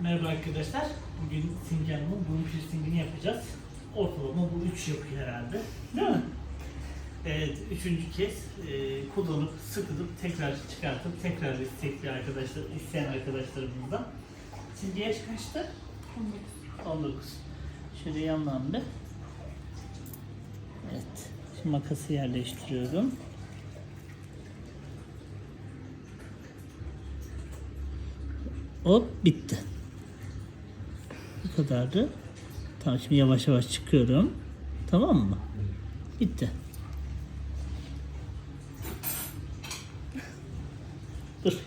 Merhaba arkadaşlar. Bugün Simge Hanım'ın burun piercingini yapacağız. Ortalama bu 3 yapıyor herhalde. Değil mi? Evet, üçüncü kez e, kullanıp, sıkılıp, tekrar çıkartıp, tekrar istekli arkadaşlar, isteyen arkadaşlarımızdan. Simge yaş kaçtı? 19. Şöyle yandan bir. Evet. Şimdi makası yerleştiriyorum. Hop bitti. Bu kadardı. Tamam şimdi yavaş yavaş çıkıyorum. Tamam mı? Bitti. Dur.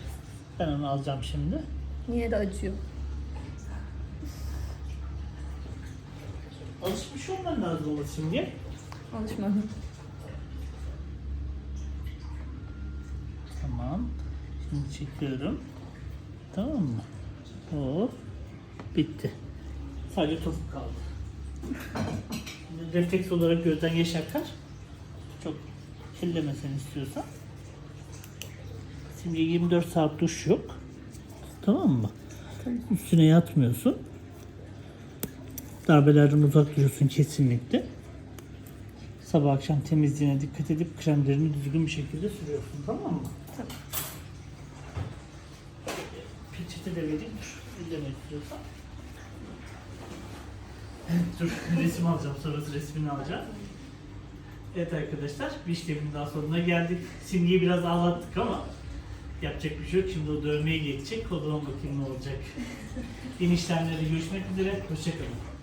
Ben onu alacağım şimdi. Niye de acıyor? Alışmış olman lazım ama şimdi. Alışmadım. Tamam. Şimdi çekiyorum. Tamam mı? Hop. Bitti. Sadece topuk kaldı. Refleks olarak gözden yaş akar. Çok ellemesen istiyorsan. Şimdi 24 saat duş yok. Tamam mı? Üstüne yatmıyorsun. Darbelerden uzak duruyorsun kesinlikle. Sabah akşam temizliğine dikkat edip kremlerini düzgün bir şekilde sürüyorsun tamam mı? Tamam. Peçete de vereyim. Ellemek istiyorsan. Dur resim alacağım. Sonrası resmini alacağım. Evet arkadaşlar bir işlemin daha sonuna geldik. Simgeyi biraz ağlattık ama yapacak bir şey yok. Şimdi o dövmeye geçecek. O zaman bakayım ne olacak. Yeni işlemlerde görüşmek üzere. Hoşçakalın.